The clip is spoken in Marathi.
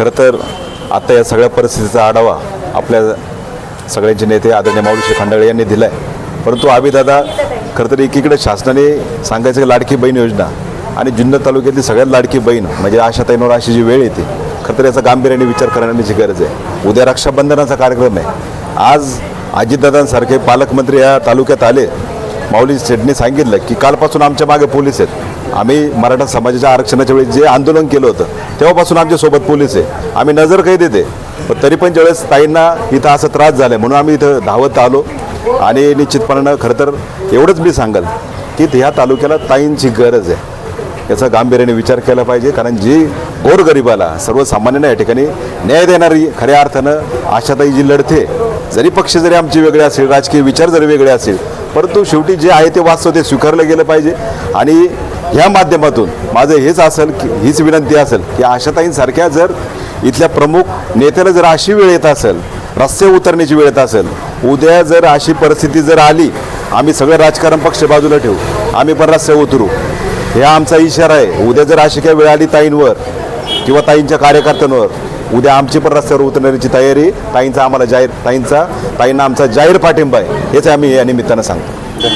खरं तर आता या सगळ्या परिस्थितीचा आढावा आपल्या सगळ्यांचे नेते आदरणीय माऊलीश्री खंडाळे यांनी दिला आहे परंतु आम्हीदादा खरं तर एकीकडे शासनाने सांगायचं लाडकी बहीण योजना आणि जुन्नर तालुक्यातली सगळ्यात लाडकी बहीण म्हणजे आशा आशाताईंवर अशी जी वेळ येते. खरं तर याचा गांभीर्याने विचार करण्याची गरज आहे. उद्या रक्षाबंधनाचा कार्यक्रम आहे. आज अजितदादांसारखे पालकमंत्री या तालुक्यात आले माऊली शेठने सांगितलं की कालपासून आमच्या मागे पोलीस आहेत. आम्ही मराठा समाजाच्या आरक्षणाच्या वेळी जे आंदोलन केलं होतं तेव्हापासून आमच्यासोबत पोलीस आहे. आम्ही नजर काही देते पण तरी पण ज्यावेळेस ताईंना इथं असं त्रास झाला आहे म्हणून आम्ही इथं धावत आलो. आणि निश्चितपणानं खरं तर एवढंच मी सांगाल की ह्या तालुक्याला ताईंची गरज आहे. याचा गांभीर्याने विचार केला पाहिजे कारण जी गोरगरिबाला सर्वसामान्यांना या ठिकाणी न्याय देणारी खऱ्या अर्थानं आशाताई जी लढते जरी पक्ष जरी आमचे वेगळे असेल राजकीय विचार जरी वेगळे असेल परंतु शेवटी जे आहे ते वास्तव ते स्वीकारलं गेलं पाहिजे. आणि ह्या माध्यमातून माझं हेच असेल की हीच विनंती असेल की आशाताईंसारख्या जर इथल्या प्रमुख नेत्याला जर अशी वेळ येत असेल रस्ते उतरण्याची वेळ येत असेल उद्या जर अशी परिस्थिती जर आली आम्ही सगळं राजकारण पक्ष बाजूला ठेवू आम्ही पण रस्ते उतरू. हे आमचा इशारा आहे. उद्या जर अशी काही वेळ आली ताईंवर किंवा ताईंच्या कार्यकर्त्यांवर उद्या आमची पण रस्त्यावर उतरण्याची तयारी. ताईंचा आम्हाला जाहीर ताईंचा ताईंना आमचा जाहीर पाठिंबा आहे. हेच आम्ही या निमित्तानं सांगतो.